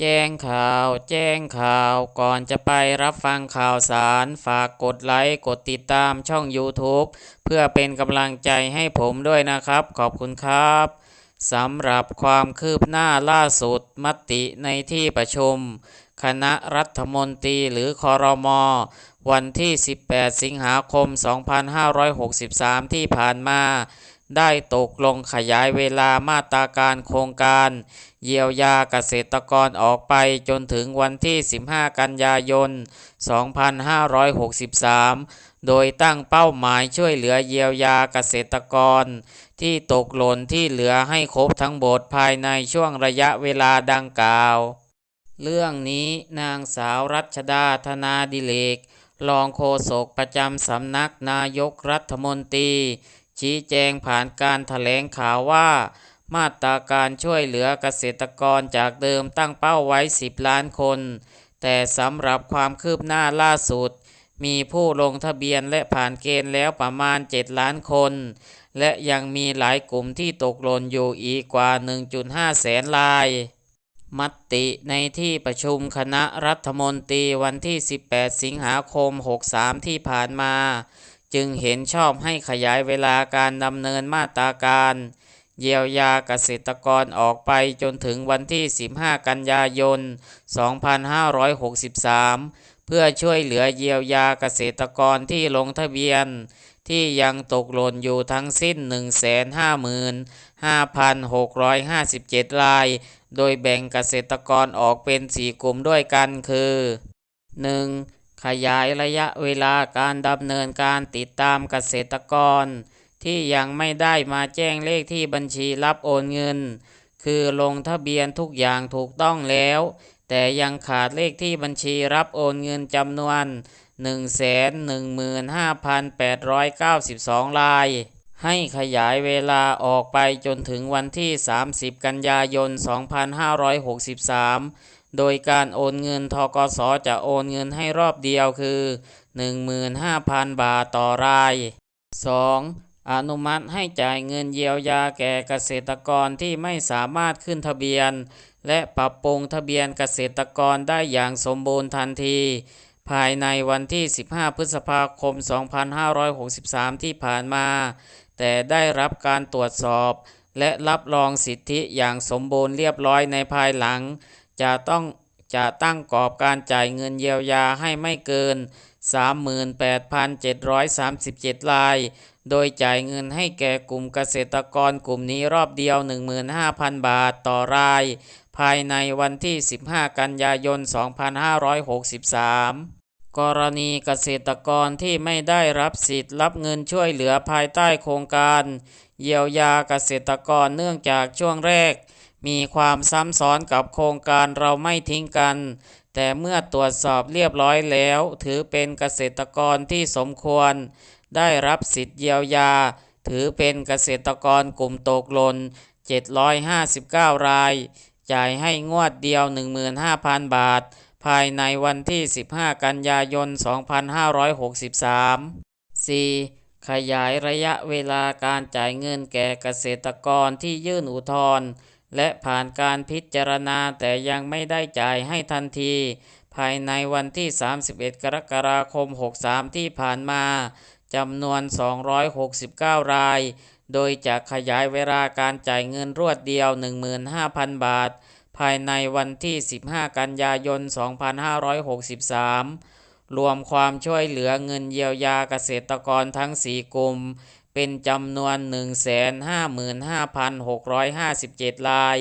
แจ้งข่าว แจ้งข่าวก่อนจะไปรับฟังข่าวสาร ฝากกดไลค์กดติดตามช่อง YouTube เพื่อเป็นกำลังใจให้ผมด้วยนะครับ ขอบคุณครับสำหรับความคืบหน้าล่าสุดมติในที่ประชุม คณะรัฐมนตรีหรือคอรมอวันที่ 18 สิงหาคม 2563 ที่ผ่านมา ได้ตกลงขยายเวลามาตราการโครงการ เยียวยาเกษตรกรออกไปจนถึงวันที่ 15 กันยายน 2563 โดยตั้งเป้าหมายช่วยเหลือเยียวยาเกษตรกร ที่ตกหล่นที่เหลือให้ครบทั้งหมดภายในช่วงระยะเวลาดังกล่าว เรื่องนี้นางสาวรัชดาธนาดิเลกรองโฆษกประจำสำนักนายกรัฐมนตรี ชี้แจงผ่านการถแถลงข่าวว่า มาตราการช่วยเหลือเกษตรกรจากเดิมตั้งเป้าไว้ 10 ล้านคน แต่สำหรับความคืบหน้าล่าสุด มีผู้ลงทะเบียนและผ่านเกณฑ์แล้วประมาณ 7 ล้านคน และยังมีหลายกลุ่มที่ตกหล่นอยู่อีกกว่า 1.5 แสนรายมติในที่ประชุมคณะรัฐมนตรีวันที่ 18 สิงหาคม 63 ที่ผ่านมา จึงเห็นชอบให้ขยายเวลาการดำเนินมาตราการ เยียวยาเกษตรกรออกไปจนถึงวันที่ 15 กันยายน 2563 เพื่อช่วยเหลือเยียวยาเกษตรกรที่ลงทะเบียน ที่ยังตกหล่นอยู่ทั้งสิ้น 155,657 ราย โดยแบ่งเกษตรกรออกเป็น 4 กลุ่มด้วยกันคือ 1. ขยายระยะเวลาการดำเนินการติดตามเกษตรกร ที่ยังไม่ได้มาแจ้งเลขที่บัญชีรับโอนเงิน คือลงทะเบียนทุกอย่างถูกต้องแล้ว แต่ยังขาดเลขที่บัญชีรับโอนเงินจำนวน 115,892 ราย ให้ขยายเวลาออกไปจนถึงวันที่ 30 กันยายน 2563 โดยการโอนเงินทกสจะโอนเงินให้รอบเดียวคือ 15,000 บาทต่อราย 2. อนุมัติให้จ่ายเงินเยียวยาแก่เกษตรกรที่ไม่สามารถขึ้นทะเบียน และปรับปรุงทะเบียนเกษตรกรได้อย่างสมบูรณ์ทันที ภายในวันที่ 15 พฤษภาคม 2563 ที่ผ่านมา แต่ได้รับการตรวจสอบ และรับรองสิทธิอย่างสมบูรณ์เรียบร้อยในภายหลัง จะต้องจะตั้งกรอบการจ่ายเงินเยียวยาให้ไม่เกิน 38,737 ราย โดยจ่ายเงินให้แก่กลุ่มเกษตรกรกลุ่มนี้รอบเดียว 15,000 บาทต่อราย ภายในวันที่ 15 กันยายน 2563กรณีเกษตรกรที่ไม่ได้รับสิทธิ์รับเงินช่วยเหลือภายใต้โครงการ เยียวยาเกษตรกรเนื่องจากช่วงแรก มีความซ้ำซ้อนกับโครงการเราไม่ทิ้งกัน แต่เมื่อตรวจสอบเรียบร้อยแล้ว ถือเป็นเกษตรกรที่สมควร ได้รับสิทธิ์เยียวยา ถือเป็นเกษตรกรกลุ่มตกหล่น759 ราย จ่ายให้งวดเดียว 15,000 บาท ภายในวันที่ 15 กันยายน 2563 4. ขยายระยะเวลาการจ่ายเงินแก่เกษตรกรที่ยื่นอุทธรณ์ และผ่านการพิจารณาแต่ยังไม่ได้จ่ายให้ทันที ภายในวันที่ 31 กรกฎาคม 63 ที่ผ่านมาจำนวน 269 ราย โดยจะขยายเวลาการจ่ายเงินรวดเดียว 15,000 บาท ภายในวันที่ 15 กันยายน 2563 รวมความช่วยเหลือเงินเยียวยาเกษตรกรทั้ง 4 กลุ่ม เป็นจำนวน 155,657ราย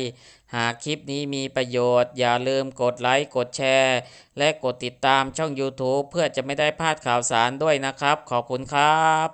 หากคลิปนี้มีประโยชน์ อย่าลืมกดไลค์ กดแชร์ และกดติดตามช่อง YouTube เพื่อจะไม่ได้พลาดข่าวสารด้วยนะครับ ขอบคุณครับ